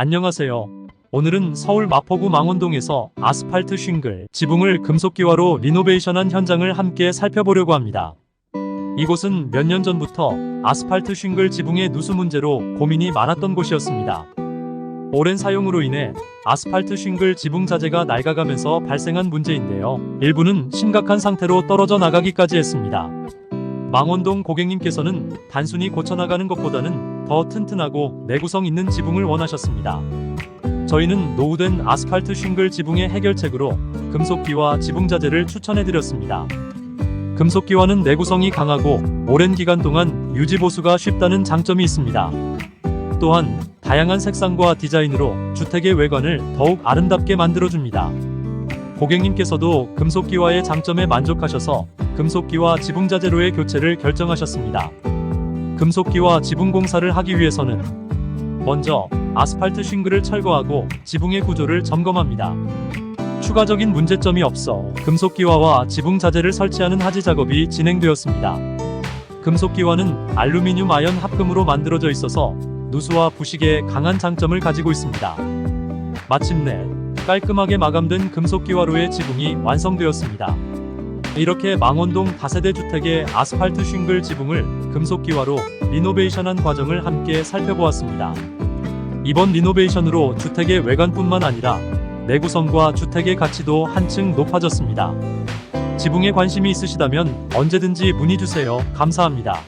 안녕하세요. 오늘은 서울 마포구 망원동에서 아스팔트 싱글 지붕을 금속기와로 리노베이션한 현장을 함께 살펴보려고 합니다. 이곳은 몇 년 전부터 아스팔트 싱글 지붕의 누수 문제로 고민이 많았던 곳이었습니다. 오랜 사용으로 인해 아스팔트 싱글 지붕 자재가 낡아가면서 발생한 문제인데요. 일부는 심각한 상태로 떨어져 나가기까지 했습니다. 망원동 고객님께서는 단순히 고쳐나가는 것보다는 더 튼튼하고 내구성 있는 지붕을 원하셨습니다. 저희는 노후된 아스팔트 싱글 지붕의 해결책으로 금속기와 지붕 자재를 추천해드렸습니다. 금속기와는 내구성이 강하고 오랜 기간 동안 유지 보수가 쉽다는 장점이 있습니다. 또한 다양한 색상과 디자인으로 주택의 외관을 더욱 아름답게 만들어줍니다. 고객님께서도 금속기와의 장점에 만족하셔서 금속기와 지붕 자재로의 교체를 결정하셨습니다. 금속기와 지붕 공사를 하기 위해서는 먼저 아스팔트 싱글을 철거하고 지붕의 구조를 점검합니다. 추가적인 문제점이 없어 금속기와와 지붕 자재를 설치하는 하지 작업이 진행되었습니다. 금속기와는 알루미늄 아연 합금으로 만들어져 있어서 누수와 부식에 강한 장점을 가지고 있습니다. 마침내 깔끔하게 마감된 금속기와로의 지붕이 완성되었습니다. 이렇게 망원동 다세대 주택의 아스팔트 싱글 지붕을 금속기와로 리노베이션한 과정을 함께 살펴보았습니다. 이번 리노베이션으로 주택의 외관뿐만 아니라 내구성과 주택의 가치도 한층 높아졌습니다. 지붕에 관심이 있으시다면 언제든지 문의 주세요. 감사합니다.